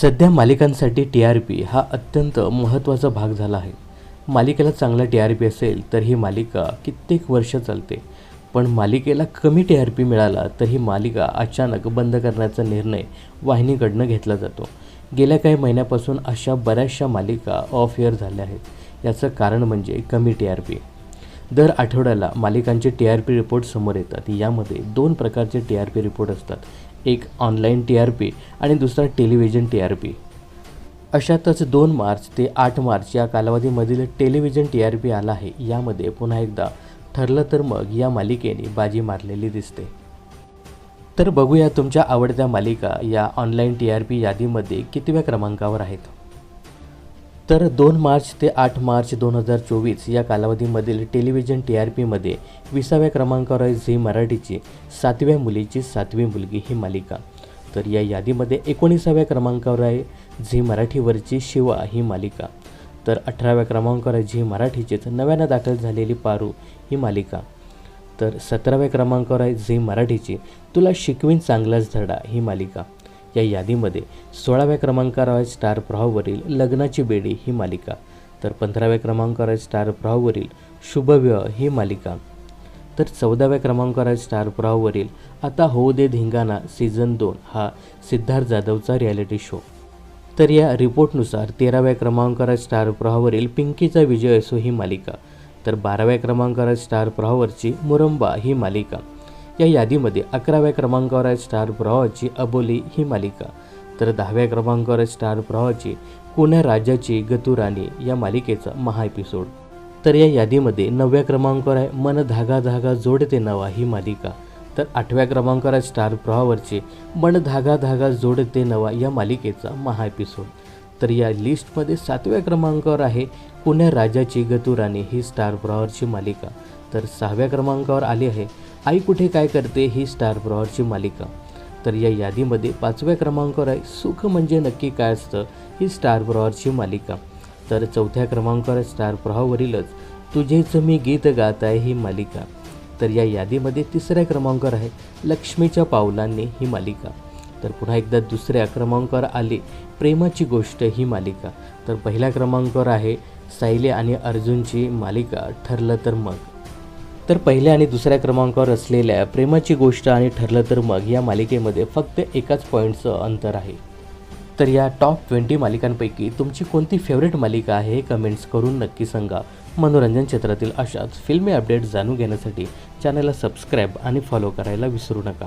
सध्या मालिकांसाठी T R P हा अत्यंत महत्त्वाचा भाग झाला आहे. मालिकेला चांगला टी आर पी असेल तर ही मालिका कित्येक वर्ष चालते. पण मालिकेला कमी टी आर पी मिळाला तर ही मालिका अचानक बंद करण्याचा निर्णय वाहिनीकडनं घेतला जातो. गेल्या काही महिन्यापासून अशा बऱ्याचशा मालिका ऑफ एअर झाल्या आहेत. याचं कारण म्हणजे कमी टी आर पी. दर आठवड्याला मालिकांचे टी आर पी रिपोर्ट समोर येतात. यामध्ये दोन प्रकारचे टी आर पी रिपोर्ट असतात. एक ऑनलाईन टी आर पी आणि दुसरा टेलिव्हिजन टी आर पी अशातच दोन मार्च ते आठ मार्च या कालावधीमधील टेलिव्हिजन टी आर पी आला आहे. यामध्ये पुन्हा एकदा ठरलं तर मग या मालिकेने बाजी मारलेली दिसते. तर बघूया तुमच्या आवडत्या मालिका या ऑनलाईन टी आर पी यादीमध्ये कितव्या क्रमांकावर आहेत? तर दोन मार्च ते आठ मार्च दोन हजार चोवीस या कालावधीमधील टेलिव्हिजन टी आर पीमध्ये विसाव्या क्रमांकावर आहे झी मराठीची सातव्या मुलीची सातवी मुलगी ही मालिका. तर या यादीमध्ये एकोणीसाव्या क्रमांकावर आहे झी मराठीवरची शिवा ही मालिका. तर अठराव्या क्रमांकावर आहे झी मराठीचीच नव्यानं दाखल झालेली पारू ही मालिका. तर सतराव्या क्रमांकावर आहे झी मराठीची तुला शिकवीन चांगलाच धडा ही मालिका. या यादीमध्ये सोळाव्या क्रमांकावर आहे स्टार प्रवाहवरील लग्नाची बेडी ही मालिका. तर पंधराव्या क्रमांकावर आहे स्टार प्रभाववरील शुभविवाह ही मालिका. तर चौदाव्या क्रमांकावर आहे स्टार प्रभाववरील आता होऊ दे धिंगाणा सीझन दोन हा सिद्धार्थ जाधवचा रियालिटी शो तर या रिपोर्टनुसार तेराव्या क्रमांकावर आहे स्टार प्रवाहावरील पिंकीचा विजय असो ही मालिका. तर बाराव्या क्रमांकावर आहे स्टार प्रवाहावरची मुरंबा ही मालिका. या यादीमध्ये अकराव्या क्रमांकावर आहे स्टार प्रवाहाची अबोली ही मालिका. तर दहाव्या क्रमांकावर आहे स्टार प्रवाहाची पुण्या राज्याची गतुराणी या मालिकेचा महा एपिसोड. तर या यादीमध्ये नवव्या क्रमांकावर आहे मन धागा धागा जोडते नवा ही मालिका. तर आठव्या क्रमांकावर आहे स्टार प्रवाहावरचे मन धागा धागा जोडते नवा या मालिकेचा महा एपिसोड. तर या लिस्टमध्ये सातव्या क्रमांकावर आहे पुण्या राजाची गतुराणी ही स्टार प्रवाहावरची मालिका. तर सहाव्या क्रमांकावर आली आहे. आई कुठे काय करते ही स्टार प्रवाहावरची मालिका. तर या यादीमध्ये पाचव्या क्रमांकावर आहे. सुख म्हणजे नक्की काय असतं ही स्टार प्रवाहावरची मालिका. तर चौथ्या क्रमांकावर स्टार प्रवाहावरीलच तुझेच मी गीत गात आहे ही मालिका. तर या यादीमध्ये तिसऱ्या क्रमांकावर आहे लक्ष्मीच्या पावलांनी ही मालिका. तर पुन्हा एकदा दुसऱ्या क्रमांकावर आली प्रेमाची गोष्ट ही मालिका. तर पहिल्या क्रमांकावर आहे सायले आणि अर्जुनची मालिका ठरलं तर मग. तर पहिल्या आणि दुसऱ्या क्रमांकावर असलेल्या प्रेमाची गोष्ट आणि ठरलं तर मग या मालिकेमध्ये फक्त एकाच पॉईंटचं अंतर आहे. तर या टॉप ट्वेंटी मालिकांपैकी तुमची कोणती फेवरेट मालिका आहे हे कमेंट्स करून नक्की सांगा. मनोरंजन क्षेत्रातील अशाच फिल्मी अपडेट्स जाणून घेण्यासाठी चॅनलला सबस्क्राईब आणि फॉलो करायला विसरू नका.